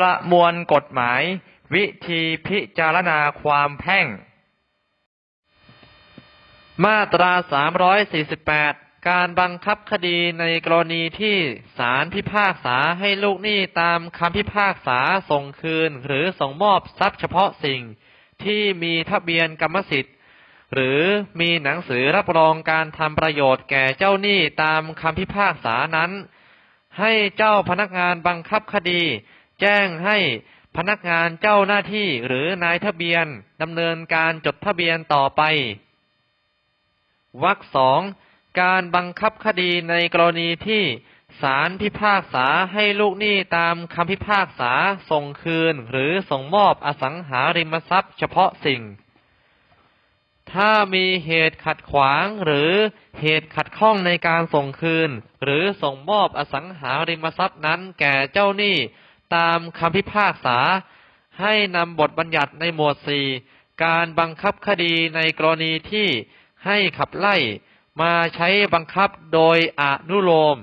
ประมวลกฎหมาย วิธีพิจารณาความแพ่ง มาตรา 348 การบังคับคดีในกรณีที่ศาลพิพากษาให้ลูกหนี้ตามคำพิพากษาส่งคืน หรือส่งมอบทรัพย์เฉพาะสิ่งที่มีทะเบียนกรรมสิทธิ์ หรือมีหนังสือรับรองการทำประโยชน์แก่เจ้าหนี้ตามคำพิพากษานั้น ให้เจ้าพนักงานบังคับคดี แจ้งให้พนักงานเจ้าหน้าที่หรือนายทะเบียนดำเนินการจดทะเบียนต่อไปวรรคสองการบังคับคดีในกรณีที่ศาลพิพากษาให้ลูกหนี้ตามคำพิพากษาส่งคืนหรือส่งมอบอสังหาริมทรัพย์เฉพาะสิ่ง ถ้ามีเหตุขัดขวางหรือเหตุขัดข้องในการส่งคืน หรือส่งมอบอสังหาริมทรัพย์นั้นแก่เจ้าหนี้ ตามคำพิพากษา ให้นำบทบัญญัติในหมวดสี่การบังคับคดีในกรณีที่ให้ขับไล่มาใช้บังคับโดยอนุโลม